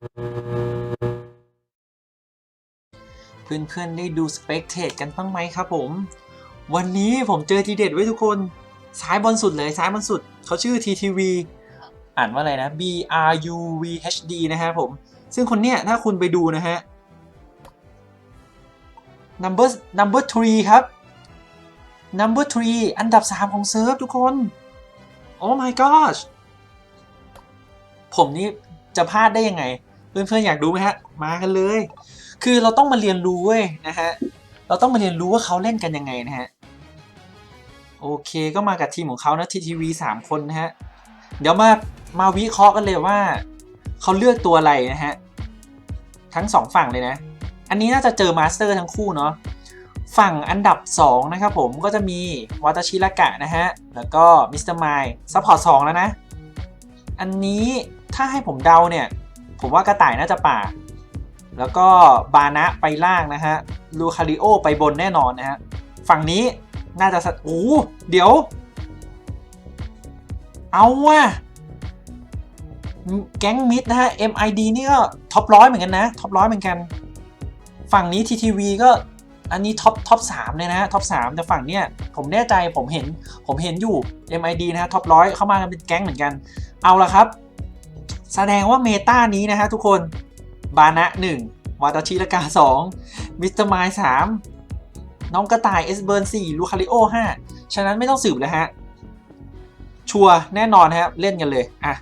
เพื่อนๆได้ดูสเปกเทดกันบ้างไหมครับผม วันนี้ผมเจอทีเด็ดไว้ทุกคน ซ้ายบนสุดเลยซ้ายบนสุด เขาชื่อ TTV อ่านว่าอะไรนะ B R U V H D นะฮะผม ซึ่งคนเนี้ยถ้าคุณไปดูนะฮะ number number three ครับ number three อันดับ 3 ของเซิร์ฟทุกคน โอ้ my gosh ผมนี่จะพลาดได้ยังไง เพื่อนๆอยากดูไหมฮะ มากันเลย คือเราต้องมาเรียนรู้เว้ยนะฮะ เราต้องมาเรียนรู้ว่าเขาเล่นกันยังไงนะฮะ โอเคก็มากับทีมของเขานะ TTV 3คนนะฮะ เดี๋ยวมามาวิเคราะห์กันเลยว่า เขาเลือกตัวอะไรนะฮะ ทั้งสองฝั่งเลยนะ อันนี้น่าจะเจอมาสเตอร์ทั้งคู่เนาะ ฝั่งอันดับ 2 นะครับผมก็จะมีวาตาชิรากะนะฮะ แล้วก็มิสเตอร์ไมล์ซัพพอร์ต2แล้วนะ อันนี้ถ้าให้ผมเดาเนี่ย ผมว่ากระต่ายน่าจะป่า แล้วก็บานะไปล่างนะฮะ ลูคาริโอไปบนแน่นอนนะฮะ ฝั่งนี้น่าจะสโอ้เดี๋ยว เอาว่ะแก๊งมิดนะฮะ MID นี่ก็ท็อปร้อยเหมือนกันนะ ท็อปร้อยเหมือนกัน ฝั่งนี้ TTV ก็อันนี้ท็อปท็อปสามเลยนะฮะท็อปสามแต่ฝั่งเนี้ยผมแน่ใจผมเห็นผมเห็นอยู่ MID นะฮะท็อปร้อยเข้ามากันเป็นแก๊งเหมือนกัน เอาละครับ แสดงว่าเมตานี้นะฮะทุกคนบานะ1วาตาชิรากา2มิสเตอร์ไมล์3น้องกระต่ายเอสเบิร์น4ลูคาริโอ5ฉะนั้นไม่ต้องสืบเลยฮะ ชัวแน่นอนนะครับเล่นกันเลยอะ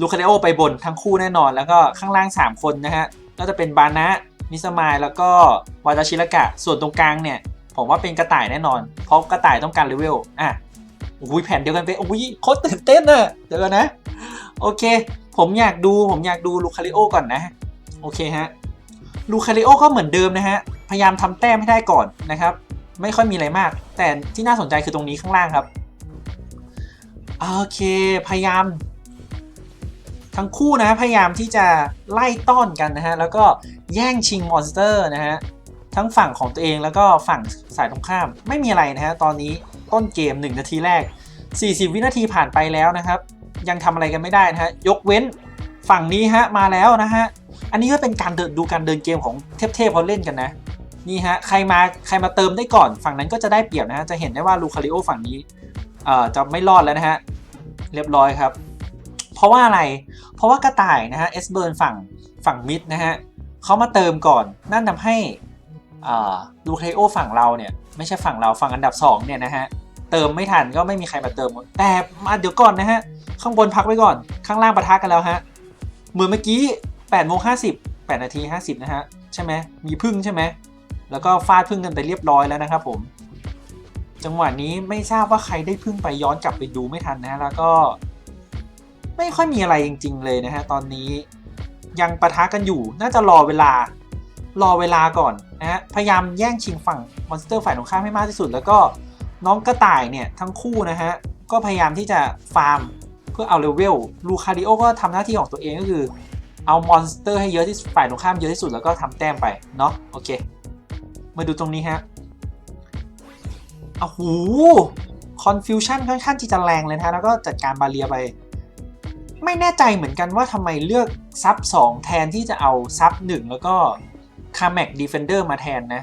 ลูคาริโอไปบนทั้งคู่แน่นอน แล้วก็ข้างล่าง 3 คนนะฮะก็จะเป็นบานะมิสมายแล้วก็วาตาชิรากะ ส่วนตรงกลางเนี่ย ผมว่าเป็นกระต่ายแน่นอน เพราะกระต่ายต้องการเลเวลอะโอ้ยแผ่นเดียวกันไปโอ้ยโคตรตื่นเต้นอะเดี๋ยวกันนะ โอเค ผมอยากดูผมอยากดูลูคาริโอก่อนนะ โอเคฮะลูคาริโอก็เหมือนเดิมนะฮะ พยายามทำแต้มให้ได้ก่อนนะครับ ไม่ค่อยมีอะไรมาก แต่ที่น่าสนใจคือตรงนี้ข้างล่างครับ โอเค พยายาม ทั้งคู่นะพยายามที่จะไล่ต้อนกันนะฮะ แล้วก็แย่งชิงมอนสเตอร์นะฮะ ทั้งฝั่งของตัวเองแล้วก็ฝั่งสายตรงข้าม ไม่มีอะไรนะฮะ ตอนนี้ต้นเกม 1 นาทีแรก 40 วินาทีผ่านไปแล้วนะครับ ยังทำอะไรกันไม่ได้นะฮะยกเว้นฝั่งนี้ฮะมาแล้วนะฮะอันนี้ก็เป็นการเดินดูการเดินเกมของเทพๆเขาเล่นกันนะนี่ฮะใครมาใครมาเติมได้ก่อนฝั่งนั้นก็จะได้เปรียบนะฮะจะเห็นได้ว่าลูคาริโอฝั่งนี้เอ่อจะไม่รอดแล้วนะฮะเรียบร้อยครับ เพราะว่าอะไรเพราะว่ากระต่ายนะฮะเอสเบิร์นฝั่งฝั่งมิดนะฮะเขามาเติมก่อนนั่นทำให้ลูคาริโอฝั่งเราเนี่ยไม่ใช่ฝั่งเราฝั่งอันดับ2เนี่ยนะฮะเติมไม่ทันก็ไม่มีใครมาเติมแต่มาเดี๋ยวก่อนนะฮะ ข้างบนพักไว้ก่อน ข้างล่างปะทะกันแล้วฮะ เหมือนเมื่อกี้8โมง50 8นาที50นะฮะ ใช่ไหมมีพึ่งใช่ไหม แล้วก็ฟาดพึ่งกันไปเรียบร้อยแล้วนะครับผม จังหวะนี้ไม่ทราบว่าใครได้พึ่งไปย้อนกลับไปดูไม่ทันนะฮะ แล้วก็ ไม่ค่อยมีอะไรจริง ๆ เลยนะฮะ ตอนนี้ยังปะทะกันอยู่ น่าจะรอเวลา รอเวลาก่อนนะฮะ พยายามแย่งชิงฝั่งมอนสเตอร์ฝ่ายตรงข้ามให้มากที่สุด แล้วก็น้องกระต่ายเนี่ยทั้งคู่นะฮะ ก็พยายามที่จะฟาร์ม พื่อเอาเลเวลลูคาริโอก็ทำหน้าที่ของตัวเองก็คือ เอามอนสเตอร์ให้เยอะที่ฝ่ายตรงข้ามเยอะที่สุดแล้วก็ทำแต้มไปเนาะโอเค มาดูตรงนี้ฮะอ้าวหูคอนฟิวชันค่อนข้างที่จะแรงเลยนะแล้วก็จัดการบาเลียไป ไม่แน่ใจเหมือนกันว่าทำไมเลือกซับ2แทนที่จะเอาซับ1แล้วก็คาแม็กดีเฟนเดอร์มาแทนนะ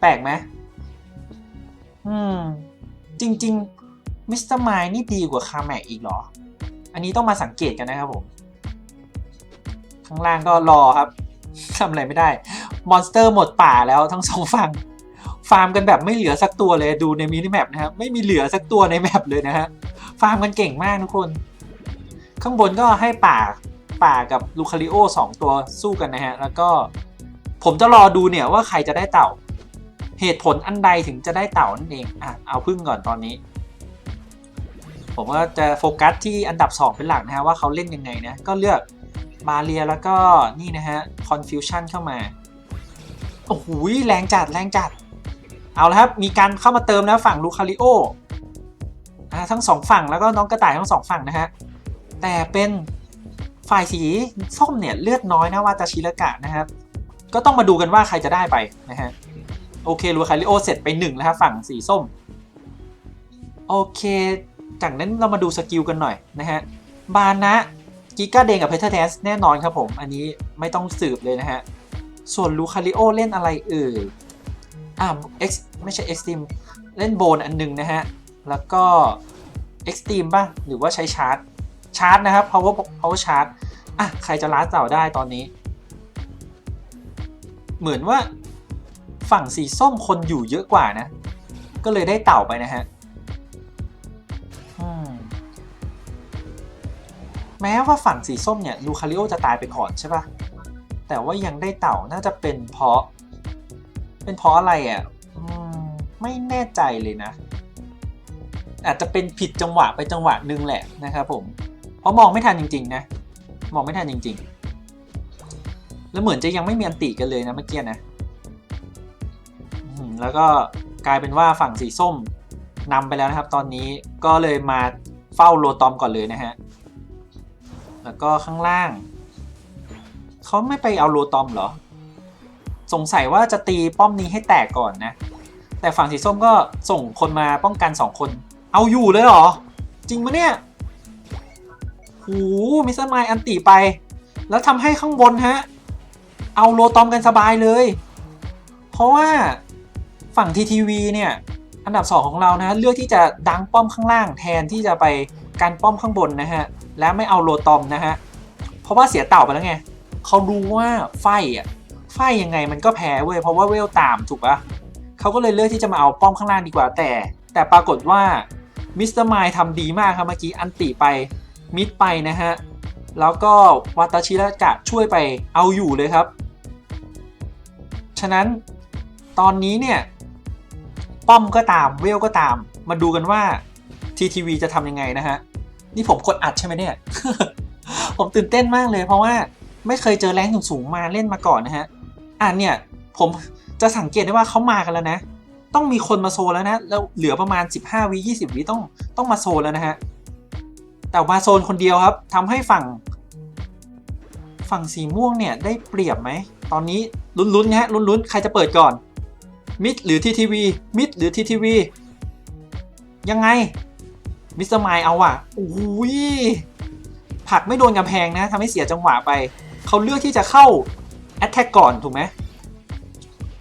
แปลกไหมอืม จริง มิสเตอร์ไมนี่ดีกว่าคาแม็กอีกเหรอ อันนี้ต้องมาสังเกตกันนะครับผม ข้างล่างก็รอครับทำอะไรไม่ได้ มอนสเตอร์หมดป่าแล้วทั้งสองฝั่ง ฟาร์มกันแบบไม่เหลือสักตัวเลยดูในมินิแมปนะครับไม่มีเหลือสักตัวในแมปเลยนะฮะ ฟาร์มกันเก่งมากทุกคน ข้างบนก็ให้ป่าป่ากับลูคาริโอสองตัวสู้กันนะฮะ แล้วก็ผมจะรอดูเนี่ยว่าใครจะได้เต่า เหตุผลอันใดถึงจะได้เต่านั่นเอง อะ เอาพึ่งก่อนตอนนี้ ผมก็จะโฟกัสที่อันดับ 2 เป็นหลักนะฮะว่าเขาเล่นยังไงนะ ก็เลือกมาเรียแล้วก็นี่นะฮะ confusion เข้ามา โอ้โหแรงจัดแรงจัด เอาละครับ มีการเข้ามาเติมนะฝั่งลูคาริโอทั้งสองฝั่งแล้วก็น้องกระต่ายทั้งสองฝั่งนะฮะ แต่เป็นฝ่ายสีส้มเนี่ยเลือดน้อยนะว่าตาชิรกะนะครับ ก็ต้องมาดูกันว่าใครจะได้ไปนะฮะ โอเคลูคาริโอเสร็จไปหนึ่งแล้วครับฝั่งสีส้ม โอเค จากนั้นเรามาดูสกิลกันหน่อยนะฮะ บานะกิก้าเดงกับเพเทอร์แทสแน่นอนครับผม อันนี้ไม่ต้องสืบเลยนะฮะ ส่วนลูคาริโอเล่นอะไรเอ่ยอ่า X ไม่ใช่ Extreme เล่นโบนอันหนึ่งนะฮะ แล้วก็ Extreme ป่ะ หรือว่าใช้ชาร์จ ชาร์จนะครับ power power charge อะ ใครจะล้าเต่าได้ตอนนี้ เหมือนว่าฝั่งสีส้มคนอยู่เยอะกว่านะ ก็เลยได้เต่าไปนะฮะ แม้ว่าฝั่งสีส้มเนี่ยลูคาริโอจะตายไปก่อนใช่ปะแต่ว่ายังได้เต่าน่าจะเป็นเพราะ เป็นเพราะอะไรอะไม่แน่ใจเลยนะ อาจจะเป็นผิดจังหวะไปจังหวะหนึ่งแหละนะครับผมเพราะมองไม่ทันจริง ๆ นะ มองไม่ทันจริง ๆ แล้วเหมือนจะยังไม่มีอันติกันเลยนะเมื่อกี้นะแล้วก็กลายเป็นว่าฝั่งสีส้มนำไปแล้วนะครับ ตอนนี้ก็เลยมาเฝ้าโลตอมก่อนเลยนะฮะ แล้วก็ข้างล่าง เขาไม่ไปเอาโลตอมเหรอ สงสัยว่าจะตีป้อมนี้ให้แตกก่อนนะ แต่ฝั่งสีส้มก็ส่งคนมาป้องกันสองคน เอาอยู่เลยเหรอ จริงปะเนี่ยหูมิสเตอร์ไมล์อันติไป แล้วทำให้ข้างบนฮะ เอาโลตอมกันสบายเลย เพราะว่าฝั่ง TTV เนี่ย อันดับ 2 ของเรานะเลือกที่จะดังป้อมข้างล่างแทนที่จะไปการป้อมข้างบนนะฮะและไม่เอาโลตอมนะฮะเพราะว่าเสียเต่าไปแล้วไงเขารู้ว่าไฟอะไฟยังไงมันก็แพ้เว้ยเพราะว่าเวลตามถูกปะเขาก็เลยเลือกที่จะมาเอาป้อมข้างล่างดีกว่าแต่ แต่ปรากฏว่ามิสเตอร์ไมล์ทำดีมากครับเมื่อกี้อันติไปมิดไปนะฮะแล้วก็วาตชิระกะช่วยไปเอาอยู่เลยครับ ฉะนั้นตอนนี้เนี่ย ป้อมก็ตามเวลก็ตาม มาดูกันว่า TTV จะทำยังไงนะฮะ นี่ผมกดอัดใช่ไหมเนี่ย ผมตื่นเต้นมากเลยเพราะว่าไม่เคยเจอแรงสูงๆมาเล่นมาก่อนนะฮะ อะเนี่ย ผมจะสังเกตได้ว่าเขามากันแล้วนะ ต้องมีคนมาโซนแล้วนะ แล้วเหลือประมาณ 15วิ20วิต้องต้องมาโซนแล้วนะฮะ แต่มาโซนคนเดียวครับทำให้ฝั่ง ฝั่งสีม่วงเนี่ยได้เปรียบไหม ตอนนี้ลุ้นๆนะฮะลุ้นๆ ใครจะเปิดก่อน มิดหรือ TTV มิดหรือ TTV ยังไง มิสเตอร์ไมล์เอาอะโอ้ยผักไม่โดนกำแพงนะทำให้เสียจังหวะไป เขาเลือกที่จะเข้าแอตแทกก่อนถูกไหม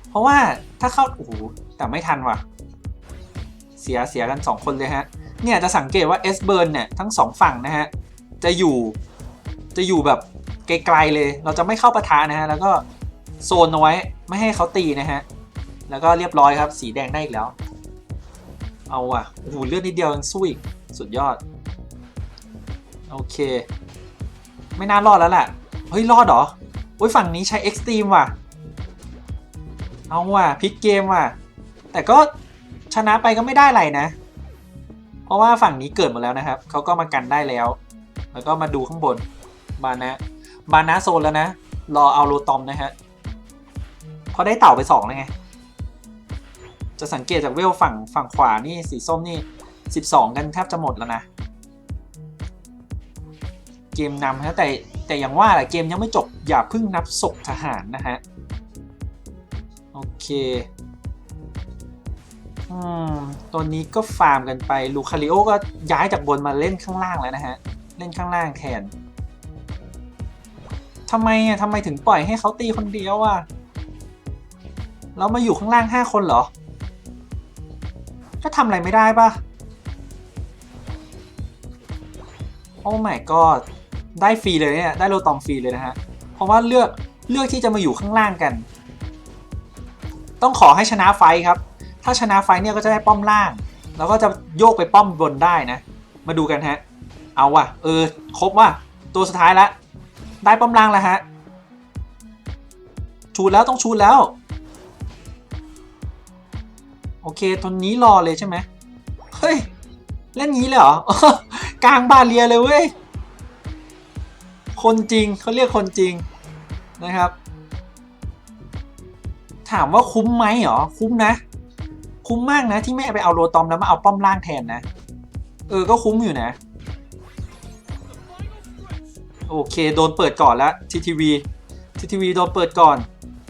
เพราะว่าถ้าเข้าโอ้โหแต่ไม่ทันว่ะ เสียเสียกัน 2 คนเลยฮะ เนี่ยจะสังเกตว่าเอสเบิร์นเนี่ยทั้งสองฝั่งนะฮะ จะอยู่จะอยู่แบบไกลๆเลย เราจะไม่เข้าปะทะนะฮะ แล้วก็โซนเอาไว้ไม่ให้เขาตีนะฮะ แล้วก็เรียบร้อยครับ สีแดงได้อีกแล้ว เอาว่ะโอ้โหเลือดนิดเดียวยังสู้อีก สุดยอด โอเค ไม่น่ารอดแล้วแหละ เฮ้ย รอดเหรอโอ้ยฝั่งนี้ใช้เอ็กซ์ตรีมว่ะ เอาว่ะพลิกเกมว่ะ แต่ก็ชนะไปก็ไม่ได้อะไรนะ เพราะว่าฝั่งนี้เกิดหมดแล้วนะครับ เขาก็มากันได้แล้ว แล้วก็มาดูข้างบน บานะ บานะโซนแล้วนะ รอเอาโลตอมนะฮะเพราะได้เต่าไปสองแล้วไง จะสังเกตจากเวลฝั่งฝั่งขวานี่สีส้มนี่ 12 กันแทบจะหมดแล้วนะ เกมนำนะแต่แต่อย่างว่าแหละเกมยังไม่จบอย่าเพิ่งนับศพทหารนะฮะ โอเคอืมตัวนี้ก็ฟาร์มกันไปลูคาริโอก็ย้ายจากบนมาเล่นข้างล่างแล้วนะฮะ เล่นข้างล่างแทนทำไมอะทำไมถึงปล่อยให้เขาตีคนเดียวอะแล้วมาอยู่ข้างล่างห้าคนเหรอ ก็ทำอะไรไม่ได้ปะโอ้ my god ได้ฟรีเลยเนี่ย ได้โลตอมฟรีเลยนะฮะ เพราะว่าเลือกเลือกที่จะมาอยู่ข้างล่างกัน ต้องขอให้ชนะไฟครับ ถ้าชนะไฟเนี่ยก็จะได้ป้อมล่าง แล้วก็จะโยกไปป้อมบนได้นะ มาดูกันฮะ เอาว่ะ เออ ครบว่ะ ตัวสุดท้ายแล้วได้ป้อมล่างแล้วฮะ ชูดแล้วต้องชูดแล้ว โอเคตัวนี้รอเลยใช่ไหมเฮ้ยเล่นงี้เลยเหรอกลางบาเรียเลยเว้ยคนจริงเขาเรียกคนจริงนะครับ ถามว่าคุ้มไหมเหรอคุ้มนะ คุ้มมากนะที่ไม่ไปเอาโรตอมแล้วมาเอาป้อมล่างแทนนะ เออก็คุ้มอยู่นะ โอเคโดนเปิดก่อนแล้ว TTV TTV โดนเปิดก่อน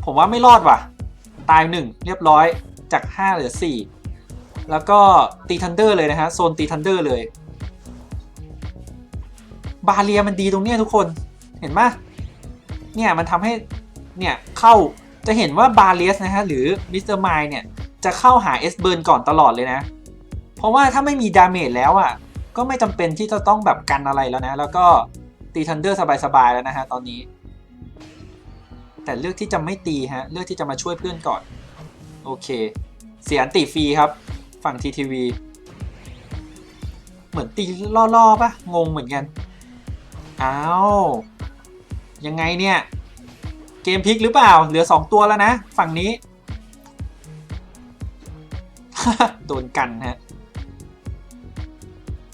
ผมว่าไม่รอดว่ะ ตายหนึ่งเรียบร้อย จาก 5 เหลือ 4 แล้วก็ตีทันเดอร์เลยนะฮะ โซนตีทันเดอร์เลย บาเรียมันดีตรงเนี้ยทุกคนเห็นไหมเนี่ยมันทำให้เนี่ยเข้าจะเห็นว่าบาเลียสนะฮะหรือมิสเตอร์ไมเนี่ยจะเข้าหาเอสเบิร์นก่อนตลอดเลยนะ เพราะว่าถ้าไม่มีดาเมจแล้วอะก็ไม่จำเป็นที่จะต้องแบบกันอะไรแล้วนะ แล้วก็ตีทันเดอร์สบายๆแล้วนะฮะตอนนี้ แต่เลือกที่จะไม่ตีฮะ เลือกที่จะมาช่วยเพื่อนก่อน โอเค เสียอันติฟรีครับ ฝั่งทีทีวีเหมือนตีล่อๆปะงงเหมือนกันอ้าวยังไงเนี่ย เกมพลิกหรือเปล่า เหลือ 2 ตัวแล้วนะ ฝั่งนี้ โดนกันฮะ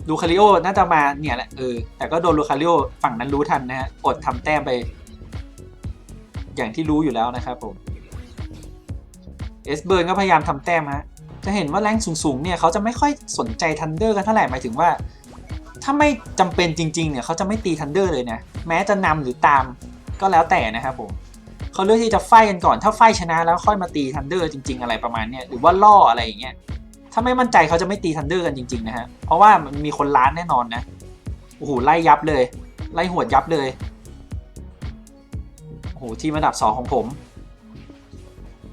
ลูคาริโอน่าจะมาเนี่ยแหละเออแต่ก็โดนลูคาริโอฝั่งนั้นรู้ทันนะฮะอดทำแต้มไป อย่างที่รู้อยู่แล้วนะครับผม เอสเบิร์นก็พยายามทำแต้มฮะ จะเห็นว่าแรงสูงๆเนี่ยเขาจะไม่ค่อยสนใจทันเดอร์กันเท่าไหร่หมายถึงว่า ถ้าไม่จำเป็นจริงๆเนี่ยเขาจะไม่ตีทันเดอร์เลยนะ แม้จะนำหรือตามก็แล้วแต่นะครับผมเขาเลือกที่จะไฟกันก่อน ถ้าไฟชนะแล้วค่อยมาตีทันเดอร์จริง ๆ อะไรประมาณเนี้ยหรือว่าล่ออะไรอย่างเงี้ยถ้าไม่มั่นใจเขาจะไม่ตีทันเดอร์กันจริงๆนะฮะเพราะว่ามันมีคนล้านแน่นอนนะโอ้โหไล่ยับเลย ไล่หวดยับเลยโอ้โหทีมอันดับสองของผม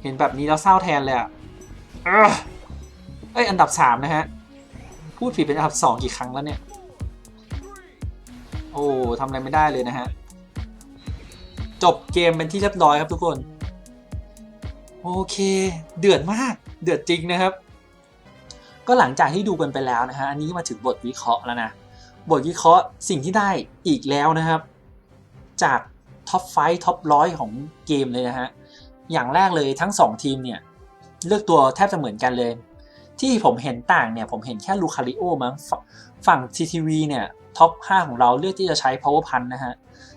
ห็นแบบนี้แล้วเศร้าแทนเลยอะเอ้อเอ้ยอันดับสามนะฮะ พูดผิดเป็นอันดับสองกี่ครั้งแล้วเนี่ย โอ้ทำอะไรไม่ได้เลยนะฮะ จบเกมเป็นที่เรียบร้อยครับทุกคน โอเค เดือดมาก เดือดจริงนะครับ ก็หลังจากที่ดูกันไปแล้วนะฮะ อันนี้มาถึงบทวิเคราะห์แล้วนะ บทวิเคราะห์สิ่งที่ได้อีกแล้วนะครับ จากท็อปไฟท็อปร้อยของเกมเลยนะฮะ อย่างแรกเลยทั้ง 2 ทีมเนี่ยเลือกตัวแทบจะเหมือนกันเลย ที่ผมเห็นต่างเนี่ยผมเห็นแค่ลูคาริโอมั้งฝั่ง TTV เนี่ยท็อป 5 ของเราเลือกที่จะใช้ power p u n นะฮะ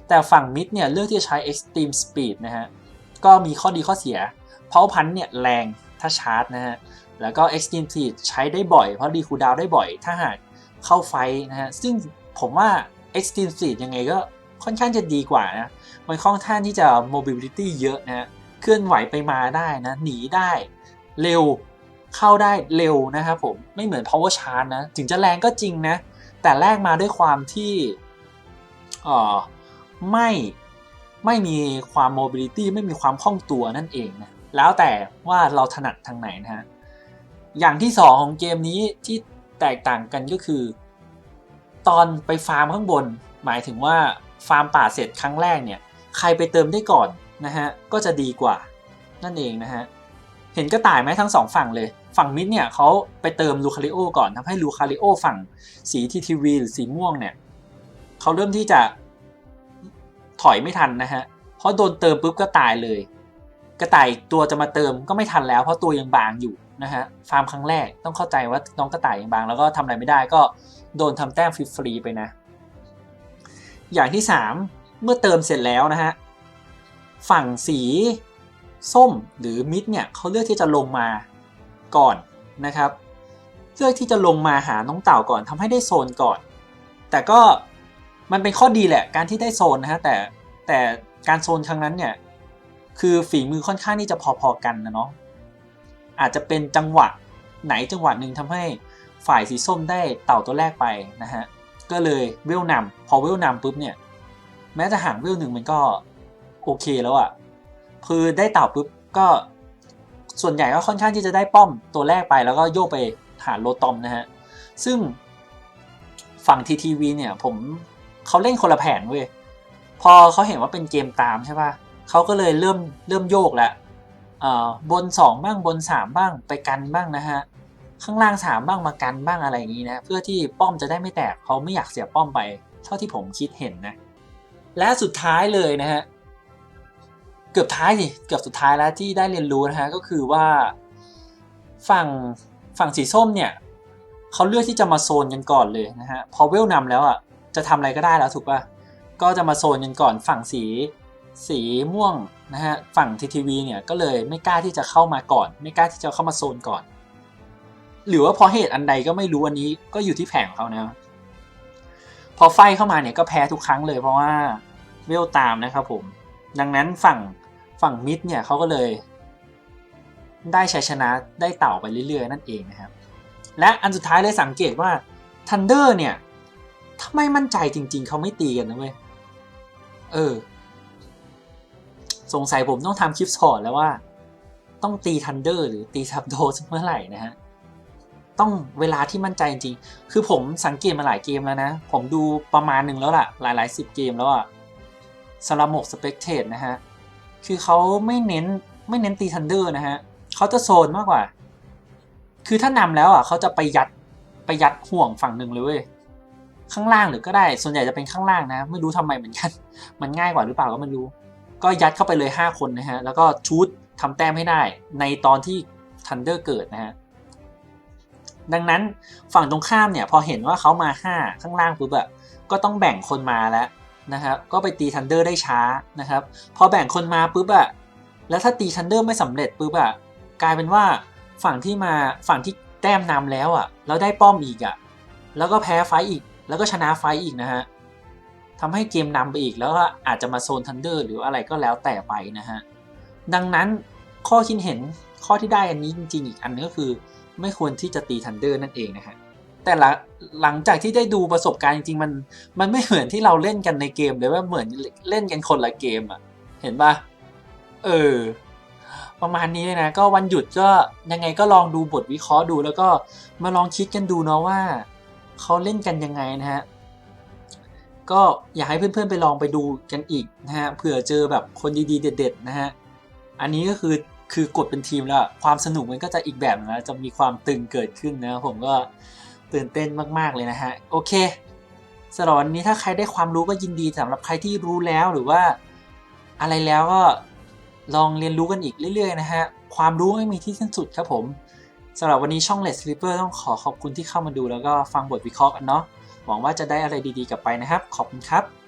แต่ฝั่งมิดเนี่ยเลือกที่จะใช้ extreme speed นะฮะ ก็มีข้อดีข้อเสีย power p u n เนี่ยแรงถ้าชาร์จนะฮะ แล้วก็ extreme speed ใช้ได้บ่อย เพราะดีคูดาวได้บ่อย ถ้าหากเข้าไฟนะฮะ ซึ่งผมว่า extreme speed ยังไงก็ค่อนข้างจะดีกว่านะ มันค่อนข้างที่จะ mobility เยอะนะฮะ เคลื่อนไหวไปมาได้นะหนีได้เร็วเข้าได้เร็วนะครับผมไม่เหมือน power charge นะถึงจะแรงก็จริงนะ แต่แรกมาด้วยความที่เออไม่ไม่มีความ mobility ไม่มีความคล่องตัวนั่นเองนะแล้วแต่ว่าเราถนัดทางไหนนะฮะอย่างที่สองของเกมนี้ที่แตกต่างกันก็คือ ตอนไปฟาร์มข้างบน หมายถึงว่าฟาร์มป่าเสร็จครั้งแรกเนี่ย ใครไปเติมได้ก่อน นะฮะก็จะดีกว่านั่นเองนะฮะเห็นกระต่ายไหมทั้งสองฝั่งเลย ฝั่งมิดเนี่ยเขาไปเติมลูคาริโอก่อนทำให้ลูคาริโอฝั่งสีทีทีวีหรือสีม่วงเนี่ยเขาเริ่มที่จะถอยไม่ทันนะฮะเพราะโดนเติมปุ๊บก็ตายเลย กระต่ายตัวจะมาเติมก็ไม่ทันแล้ว เพราะตัวยังบางอยู่นะฮะฟาร์มครั้งแรกต้องเข้าใจว่าน้องกระต่ายยังบาง แล้วก็ทำอะไรไม่ได้ก็โดนทำแต้มฟรีๆไปนะ อย่างที่ 3 เมื่อเติมเสร็จแล้วนะฮะ ฝั่งสีส้มหรือมิดเนี่ยเขาเลือกที่จะลงมาก่อนนะครับ เลือกที่จะลงมาหาน้องเต่าก่อนทำให้ได้โซนก่อน แต่ก็มันเป็นข้อดีแหละการที่ได้โซนนะฮะแต่แต่การโซนครั้งนั้นเนี่ยคือฝีมือค่อนข้างที่จะพอๆกันนะเนาะอาจจะเป็นจังหวะไหนจังหวะหนึ่งทำให้ฝ่ายสีส้มได้เต่าตัวแรกไปนะฮะก็เลยเวลนำพอเวลนำปุ๊บเนี่ยแม้จะห่างเวลหนึ่งมันก็ โอเคแล้วอะ่ะคือได้เต่าปุ๊บก็ส่วนใหญ่ก็ค่อนข้างที่จะได้ป้อมตัวแรกไปแล้วก็โยกไปหาโลตอมนะฮะ ซึ่งฝั่ง TTV เนี่ยผมเขาเล่นคนละแผนเว้ยพอเขาเห็นว่าเป็นเกมตามใช่ปะ่ะเขาก็เลยเริ่มเริ่มโยกแล้วบน 2 บ้างบน 3 บ้างไปกันบ้างนะฮะ ข้างล่าง 3 บ้างมากันบ้างอะไรอย่างนี้นะ เพื่อที่ป้อมจะได้ไม่แตกเขาไม่อยากเสียป้อมไป เท่าที่ผมคิดเห็นนะ และสุดท้ายเลยนะฮะ เกือบท้ายสิเกือบสุดท้ายแล้วที่ได้เรียนรู้นะฮะก็คือว่าฝั่งฝั่งสีส้มเนี่ยเขาเลือกที่จะมาโซนกันก่อนเลยนะฮะพอเวลนำแล้วอะจะทำอะไรก็ได้แล้วถูกป่ะก็จะมาโซนกันก่อนฝั่งสีสีม่วงนะฮะฝั่งทีทีวีเนี่ยก็เลยไม่กล้าที่จะเข้ามาก่อน ไม่กล้าที่จะเข้ามาโซนก่อน หรือว่าเพราะเหตุอันใดก็ไม่รู้อันนี้ก็อยู่ที่แผงของเขานะพอไฟเข้ามาเนี่ยก็แพ้ทุกครั้งเลยเพราะว่าเวลตามนะครับผม ดังนั้นฝั่ง ฝั่งมิดเนี่ยเขาก็เลย ได้ชัยชนะได้เต่าไปเรื่อยๆ นั่นเองนะครับ และอันสุดท้ายเลยสังเกตว่าทันเดอร์เนี่ยถ้าไม่มั่นใจจริง ๆ เขาไม่ตีกันนะเว้ย เออ สงสัยผมต้องทำคลิปสอนแล้วว่า ต้องตีทันเดอร์หรือตีทับโดสเมื่อไหร่นะฮะ ต้องเวลาที่มั่นใจจริง คือผมสังเกตมาหลายเกมแล้วนะ ผมดูประมาณหนึ่งแล้วล่ะ หลายหลายสิบเกมแล้วอะสำหรับหมกสเปกเทดนะฮะ คือเขาไม่เน้นไม่เน้นตีทันเดอร์นะฮะเขาจะโซนมากกว่า คือถ้านำแล้วอะเขาจะไปยัดไปยัดห่วงฝั่งหนึ่งเลยเว้ยข้างล่างหรือก็ได้ ส่วนใหญ่จะเป็นข้างล่างนะ ไม่รู้ทำไมเหมือนกัน มันง่ายกว่าหรือเปล่าก็ไม่รู้ ก็ยัดเข้าไปเลย 5 คนนะฮะ แล้วก็ชูดทำแต้มให้ได้ ในตอนที่ทันเดอร์เกิดนะฮะ ดังนั้นฝั่งตรงข้ามเนี่ย พอเห็นว่าเขามา 5 ข้างล่างปุ๊บอะก็ต้องแบ่งคนมาแล้ว นะครับก็ไปตีทันเดอร์ได้ช้านะครับพอแบ่งคนมาปุ๊บอะแล้วถ้าตีทันเดอร์ไม่สำเร็จปุ๊บอะกลายเป็นว่าฝั่งที่มาฝั่งที่แต้มนำแล้วอะแล้วได้ป้อมอีกอะแล้วก็แพ้ไฟอีก แล้วก็ชนะไฟอีกนะฮะทำให้เกมนำไปอีกแล้วก็อาจจะมาโซนทันเดอร์หรืออะไรก็แล้วแต่ไปนะฮะดังนั้นข้อคิดเห็นข้อที่ได้อันนี้จริงๆอีกอันนึงก็คือ ไม่ควรที่จะตีทันเดอร์นั่นเองนะฮะ แต่ละหลังจากที่ได้ดูประสบการณ์จริงๆมันมันไม่เหมือนที่เราเล่นกันในเกมเลยว่าเหมือนเล่นกันคนละเกมอะ เห็นปะเออ ประมาณนี้เลยนะ ก็วันหยุดก็ยังไงก็ลองดูบทวิเคราะห์ดู แล้วก็มาลองคิดกันดูเนาะว่าเขาเล่นกันยังไงนะฮะก็อยากให้เพื่อนๆไปลองไปดูกันอีกนะฮะเผื่อเจอแบบคนดีๆ เด็ด ๆ นะฮะอันนี้ก็คือคือกดเป็นทีมแล้ว ความสนุกมันก็จะอีกแบบนึงนะจะมีความตึงเกิดขึ้นนะ ผมก็ ตื่นเต้นมาก ๆ เลยนะฮะ โอเคสำหรับวันนี้ถ้าใครได้ความรู้ก็ยินดีสำหรับใครที่รู้แล้วหรือว่า อะไรแล้วก็ลองเรียนรู้กันอีกเรื่อย ๆ นะฮะ ความรู้ไม่มีที่สิ้นสุดครับผมสำหรับวันนี้ช่อง Let's Sleeper ต้องขอขอบคุณที่เข้ามาดูแล้วก็ฟังบทวิเคราะห์กันเนาะหวังว่าจะได้อะไรดีๆกลับไปนะครับ ขอบคุณครับ